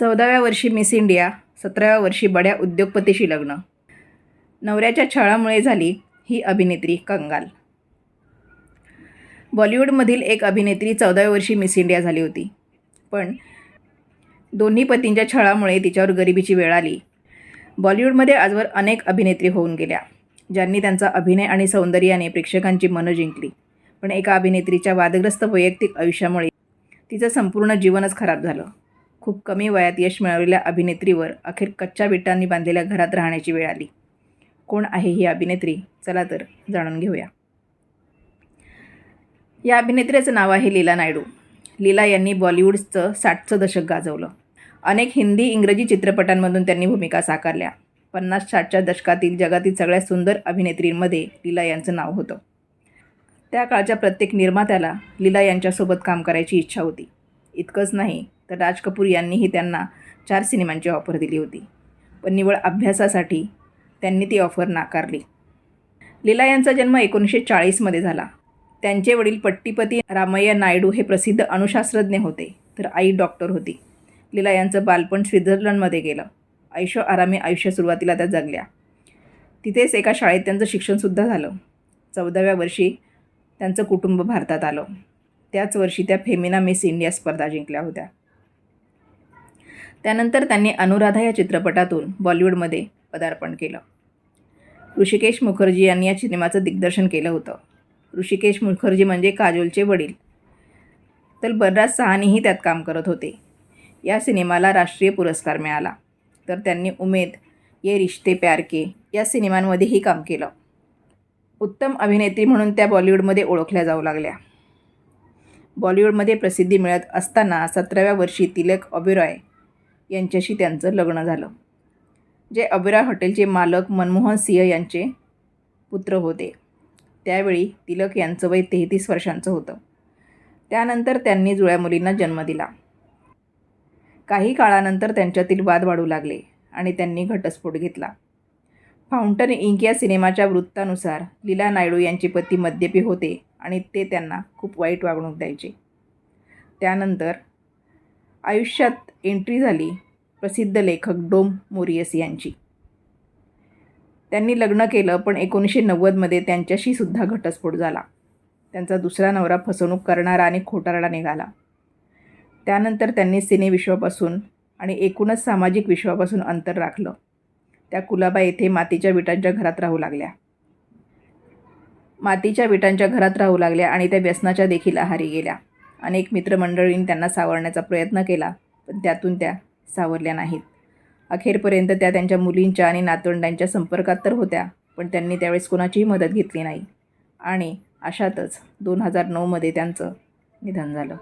चौदाव्या वर्षी miss India सतराव्या वर्षी बड्या उद्योगपतीशी लग्न. नवऱ्याच्या छळामुळे झाली ही अभिनेत्री कंगाल. बॉलिवूडमधील एक अभिनेत्री चौदाव्या वर्षी मिस इंडिया झाली होती. पण दोन्ही पतींच्या छळामुळे तिच्यावर गरिबीची वेळ आली. बॉलिवूडमध्ये आजवर अनेक अभिनेत्री होऊन गेल्या ज्यांनी त्यांचा अभिनय आणि सौंदर्याने प्रेक्षकांची मनं जिंकली. पण एका अभिनेत्रीच्या वादग्रस्त वैयक्तिक आयुष्यामुळे तिचं संपूर्ण जीवनच खराब झालं. खूप कमी वयात यश मिळवलेल्या अभिनेत्रीवर अखेर कच्च्या विटांनी बांधलेल्या घरात राहण्याची वेळ आली. कोण आहे ही अभिनेत्री? चला तर जाणून घेऊया. या अभिनेत्रीचं नाव आहे लीला नायडू. लीला यांनी बॉलिवूडचं साठचं दशक गाजवलं. अनेक हिंदी इंग्रजी चित्रपटांमधून त्यांनी भूमिका साकारल्या. पन्नास साठच्या दशकातील जगातील सगळ्या सुंदर अभिनेत्रींमध्ये लीला यांचं नाव होतं. त्या काळच्या प्रत्येक निर्मात्याला लीला यांच्यासोबत काम करायची इच्छा होती. इतकंच नाही तर राज कपूर यांनीही त्यांना चार सिनेमांची ऑफर दिली होती. पण निवळ अभ्यासासाठी त्यांनी ती ऑफर नाकारली. लीला यांचा जन्म एकोणीसशे चाळीसमध्ये झाला. त्यांचे वडील पट्टीपती रामय्या नायडू हे प्रसिद्ध अणुशास्त्रज्ञ होते तर आई डॉक्टर होती. लीला यांचं बालपण स्वित्झर्लंडमध्ये गेलं. आयुष्य आरामी आयुष्य सुरुवातीला त्या जगल्या. तिथेच एका शाळेत त्यांचं शिक्षणसुद्धा झालं. चौदाव्या वर्षी त्यांचं कुटुंब भारतात आलं. त्याच वर्षी त्या फेमिना मिस इंडिया स्पर्धा जिंकल्या होत्या. त्यानंतर त्यांनी अनुराधा या चित्रपटातून बॉलिवूडमध्ये पदार्पण केलं. ऋषिकेश मुखर्जी यांनी या सिनेमाचं दिग्दर्शन केलं होतं. ऋषिकेश मुखर्जी म्हणजे काजोलचे वडील. तर बलराज सहानीही त्यात काम करत होते. या सिनेमाला राष्ट्रीय पुरस्कार मिळाला. तर त्यांनी उमेद ये रिश्ते प्यार के या सिनेमांमध्येही काम केलं. उत्तम अभिनेत्री म्हणून त्या बॉलिवूडमध्ये ओळखल्या जाऊ लागल्या. बॉलिवूडमध्ये प्रसिद्धी मिळत असताना सतराव्या वर्षी तिलक ओबेरॉय यांच्याशी त्यांचं लग्न झालं. जे ओबेरॉय हॉटेलचे मालक मनमोहन सिंह यांचे पुत्र होते. त्यावेळी तिलक यांचं वय तेहतीस वर्षांचं होतं. त्यानंतर त्यांनी जुळ्या मुलींना जन्म दिला. काही काळानंतर त्यांच्यातील वाद वाढू लागले आणि त्यांनी घटस्फोट घेतला. फाउंटन इंक या सिनेमाच्या वृत्तानुसार लीला नायडू यांचे पती मद्यपी होते आणि ते त्यांना खूप वाईट वागणूक द्यायचे. त्यानंतर आयुष्यात एंट्री झाली प्रसिद्ध लेखक डोम मोरियस यांची. त्यांनी लग्न केलं पण एकोणीसशे नव्वदमध्ये त्यांच्याशी सुद्धा घटस्फोट झाला. त्यांचा दुसरा नवरा फसवणूक करणारा आणि खोटारडा निघाला. त्यानंतर त्यांनी सिनेविश्वापासून आणि एकूणच सामाजिक विश्वापासून अंतर राखलं. त्या कुलाबा येथे मातीच्या विटांच्या घरात राहू लागल्या. मातीच्या विटांच्या घरात राहू लागल्या आणि त्या व्यसनाच्या देखील आहारी गेल्या. अनेक मित्रमंडळींनी त्यांना सावरण्याचा प्रयत्न केला पण त्यातून त्या सावरल्या नाहीत. अखेरपर्यंत त्या त्यांच्या मुलींच्या आणि नातवंडांच्या संपर्कात तर होत्या पण त्यांनी त्यावेळेस कोणाचीही मदत घेतली नाही. आणि अशातच दोन हजार नऊमध्ये त्यांचं निधन झालं.